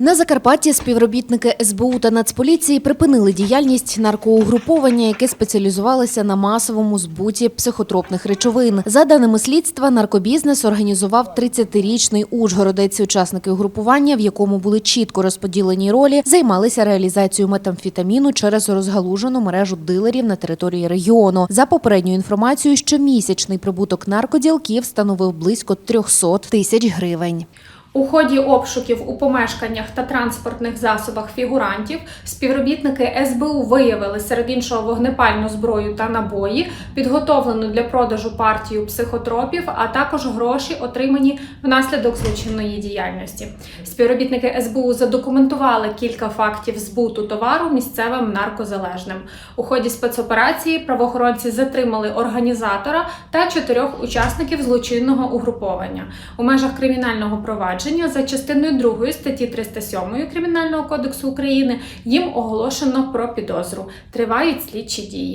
На Закарпатті співробітники СБУ та Нацполіції припинили діяльність наркоугруповання, яке спеціалізувалося на масовому збуті психотропних речовин. За даними слідства, наркобізнес організував 30-річний ужгородець. Учасники угрупування, в якому були чітко розподілені ролі, займалися реалізацією метамфетаміну через розгалужену мережу дилерів на території регіону. За попередньою інформацією, щомісячний прибуток наркоділків становив близько 300 тисяч гривень. У ході обшуків у помешканнях та транспортних засобах фігурантів співробітники СБУ виявили серед іншого вогнепальну зброю та набої, підготовлену для продажу партію психотропів, а також гроші, отримані внаслідок злочинної діяльності. Співробітники СБУ задокументували кілька фактів збуту товару місцевим наркозалежним. У ході спецоперації правоохоронці затримали організатора та чотирьох учасників злочинного угруповання. У межах кримінального провадження за частиною 2 статті 307 Кримінального кодексу України їм оголошено про підозру. Тривають слідчі дії.